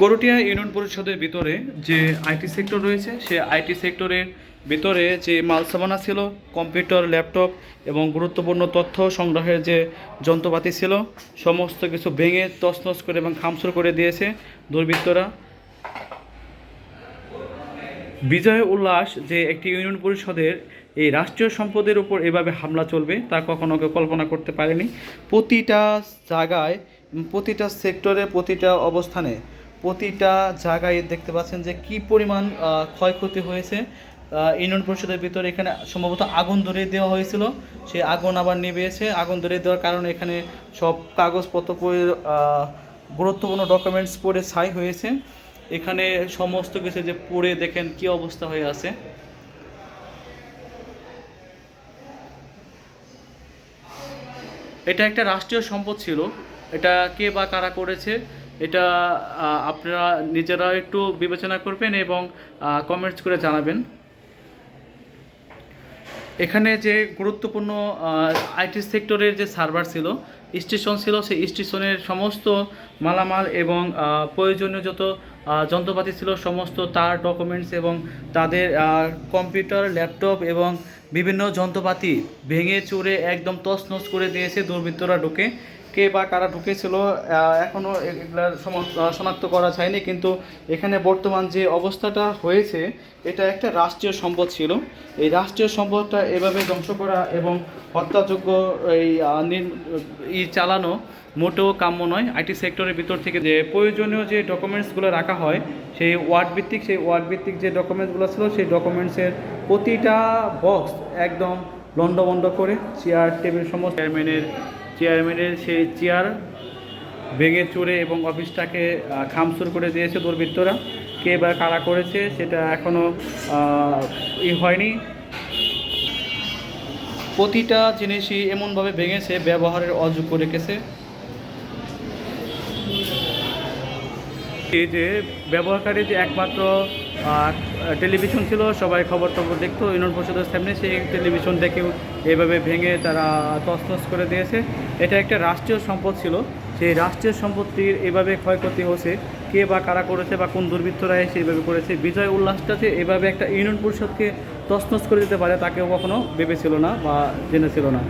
Karatia union পরিষদের ভিতরে যে আইটি সেক্টর রয়েছে, সে আইটি সেক্টরের ভিতরে যে মাল সামানা ছিল, কম্পিউটার, ল্যাপটপ এবং গুরুত্বপূর্ণ তথ্য সংগ্রহের যে যন্ত্রপাতি ছিল, সমস্ত কিছু ভেঙে তছনছ করে এবং খামসুর করে দিয়েছে দুর্বৃত্তরা। বিজয় উল্লাস যে একটি ইউনিয়ন পরিষদের এই রাষ্ট্রীয় সম্পদের উপর এভাবে হামলা চলবে, তা কখনো কেউ কল্পনা করতে পারেনি। প্রতিটা জায়গায়, প্রতিটা সেক্টরে, প্রতিটা অবস্থানে প্রতিটা জায়গায় দেখতে পাচ্ছেন যে কি পরিমাণ ক্ষয়ক্ষতি হয়েছে। ইউনিয়ন পরিষদের ভিতরে এখানে সম্ভবত আগুন ধরিয়ে দেওয়া হয়েছিল। সেই আগুন আবার নিভিয়েছে। আগুন ধরিয়ে দেওয়ার কারণে এখানে সব কাগজপত্র গুরুত্বপূর্ণ ডকুমেন্টস পড়ে ছাই হয়েছে। এখানে সমস্ত কিছু যে পড়ে দেখেন কি অবস্থা হয়ে আছে। এটা একটা রাষ্ট্রীয় সম্পদ ছিল। এটা কে বা কারা করেছে? এটা আপনারা নিজেরা একটু বিবেচনা করবেন এবং কমেন্টস করে জানাবেন। এখানে যে গুরুত্বপূর্ণ আইটি সেক্টরের যে সার্ভার ছিল, স্টেশন ছিল, সেই স্টেশনের সমস্ত মালামাল এবং প্রয়োজনীয় যত যন্ত্রপাতি ছিল, সমস্ত তার ডকুমেন্টস এবং তাদের কম্পিউটার ল্যাপটপ এবং বিভিন্ন যন্ত্রপাতি ভেঙে চুরে একদম তছনছ করে দিয়েছে দুর্বৃত্তরা ঢুকে। কে বা কারা ঢুকেছিল এখনও এগুলার সম- শনাক্ত করা যায়নি, কিন্তু এখানে বর্তমান যে অবস্থাটা হয়েছে, এটা একটা রাষ্ট্রীয় সম্পদ ছিল। এই রাষ্ট্রীয় সম্পদটা এভাবে ধ্বংস করা এবং হত্যাযোগ্য এই ই চালানো মোটেও কাম্য নয়। আইটি সেক্টরের ভিতর থেকে যে প্রয়োজনীয় যে ডকুমেন্টসগুলো রাখা হয়, সেই ওয়ার্ড ভিত্তিক সেই ওয়ার্ড ভিত্তিক যে ডকুমেন্টসগুলো ছিল, সেই ডকুমেন্টসের প্রতিটা বক্স একদম লন্ডভন্ড করে, চেয়ার, টেবিল সমস্ত চেয়ারম্যানের চেয়ারম্যানের সেই চেয়ার ভেঙে চুরে এবং অফিসটাকে খামসুর করে দিয়েছে দুর্বৃত্তরা। কে বা কারা করেছে সেটা এখনও ই হয়নি। প্রতিটা জিনিসই এমনভাবে ভেঙেছে, ব্যবহারের অযোগ্য রেখেছে। যে ব্যবহারকারী যে একমাত্র টেলিভিশন ছিল, সবাই খবর টবর দেখতো ইউনিয়ন পরিষদের সামনে সেই টেলিভিশন দেখেও এভাবে ভেঙে তারা তছনছ করে দিয়েছে। এটা একটা রাষ্ট্রীয় সম্পদ ছিল। সেই রাষ্ট্রীয় সম্পত্তির এভাবে ক্ষয়ক্ষতি হয়েছে, কে বা কারা করেছে বা কোন দুর্বৃত্তরা এসে এইভাবে করেছে, বিজয় উল্লাসটা যে এভাবে একটা ইউনিয়ন পরিষদকে তছনছ করে দিতে পারে, তাকেও কখনো ভেবেছিল না বা জেনেছিল না।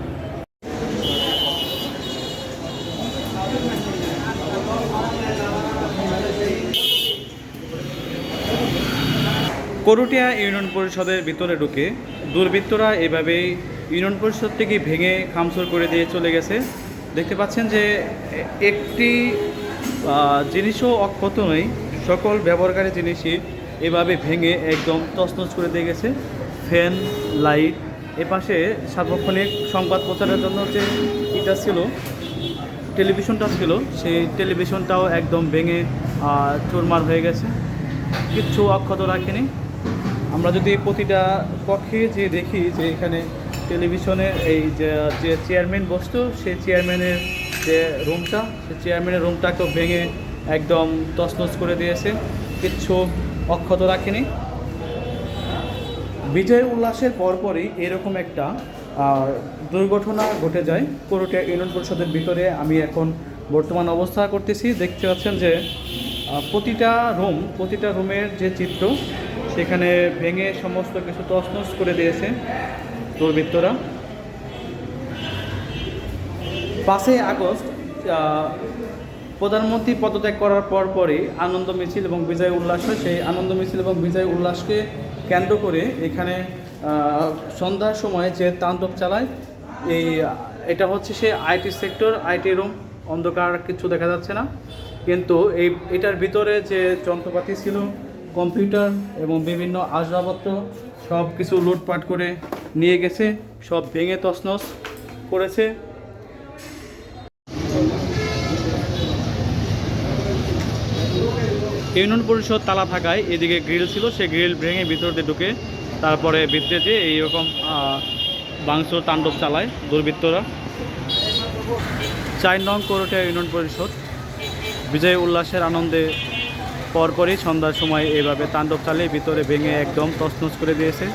করুটিয়া ইউনিয়ন পরিষদের ভিতরে ঢুকে দুর্বৃত্তরা এভাবেই ইউনিয়ন পরিষদ থেকে ভেঙে খামসুর করে দিয়ে চলে গেছে। দেখতে পাচ্ছেন যে একটি জিনিসও অক্ষত নেই। সকল ব্যবহারকারী জিনিসই এভাবে ভেঙে একদম তছনছ করে দিয়ে গেছে। ফ্যান, লাইট, এপাশে সার্বক্ষণিক সংবাদ প্রচারের জন্য যে এটা ছিল, টেলিভিশনটা ছিল, সেই টেলিভিশনটাও একদম ভেঙে চুরমার হয়ে গেছে। কিচ্ছু অক্ষত রাখেনি। আমরা যদি প্রতিটা পক্ষে যে দেখি যে এখানে টেলিভিশনের এই যে চেয়ারম্যান বসতো, সেই চেয়ারম্যানের যে রুমটা, সেই চেয়ারম্যানের রুমটাকেও ভেঙে একদম তছনছ করে দিয়েছে। কিচ্ছু অক্ষত রাখেনি। বিজয় উল্লাসের পরপরই এরকম একটা দুর্ঘটনা ঘটে যায়। করটিয়া ইউনিয়ন পরিষদের ভিতরে আমি এখন বর্তমান অবস্থা করতেছি। দেখতে পাচ্ছেন যে প্রতিটা রুম, প্রতিটা রুমের যে চিত্র সেখানে ভেঙে সমস্ত কিছু তছনছ করে দিয়েছে দুর্বৃত্তরা। পাঁচই আগস্ট প্রধানমন্ত্রী পদত্যাগ করার পর পরই আনন্দ মিছিল এবং বিজয় উল্লাস হয়। সেই আনন্দ মিছিল এবং বিজয় উল্লাসকে কেন্দ্র করে এখানে সন্ধ্যার সময় যে তাণ্ডব চালায়, এই, এটা হচ্ছে সে আইটি সেক্টর, আইটি রুম, অন্ধকার কিছু দেখা যাচ্ছে না। কিন্তু এই, এটার ভিতরে যে যন্ত্রপাতি ছিল কম্পিউটার এবং বিভিন্ন আসবাবপত্র সব কিছু লুটপাট করে নিয়ে গেছে, সব ভেঙে তছনছ করেছে। ইউনিয়ন পরিষদ তালা থাকায় এদিকে গ্রিল ছিল, সে গ্রিল ভেঙে ভিতর দিয়ে ঢুকে তারপরে ভিতরেতে এইরকম বাংসুর তাণ্ডব চালায় দুর্বৃত্তরা। চার নং করটিয়া ইউনিয়ন পরিষদ বিজয় উল্লাসের আনন্দে পরপরই সন্ধ্যার সময় এইভাবে তাণ্ডব চালিয়ে ভিতরে ভেঙে একদম তছনছ করে দিয়েছে।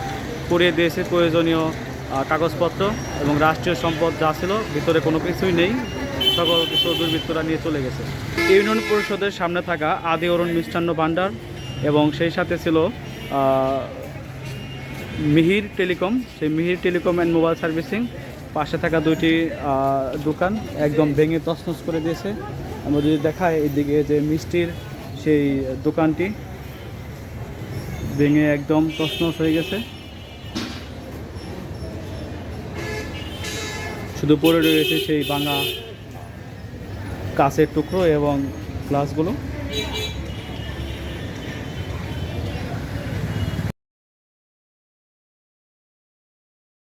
পুড়িয়ে দিয়েছে প্রয়োজনীয় কাগজপত্র এবং রাষ্ট্রীয় সম্পদ যা ছিল, ভিতরে কোনো কিছুই নেই। সকল কিছু দুর্বৃত্তরা নিয়ে চলে গেছে। ইউনিয়ন পরিষদের সামনে থাকা আদি অরুণ মিষ্টান্ন ভাণ্ডার এবং সেই সাথে ছিল মিহির টেলিকম। সেই Mihir telecom and mobile servicing পাশে থাকা দুইটি দোকান একদম ভেঙে তছনছ করে দিয়েছে। আমরা যদি দেখাই এদিকে যে মিষ্টির সেই দোকানটি ভেঙে একদম তছনছ হয়ে গেছে। শুধু পরে রয়েছে সেই ভাঙা কাঁচের টুকরো এবং গ্লাসগুলো।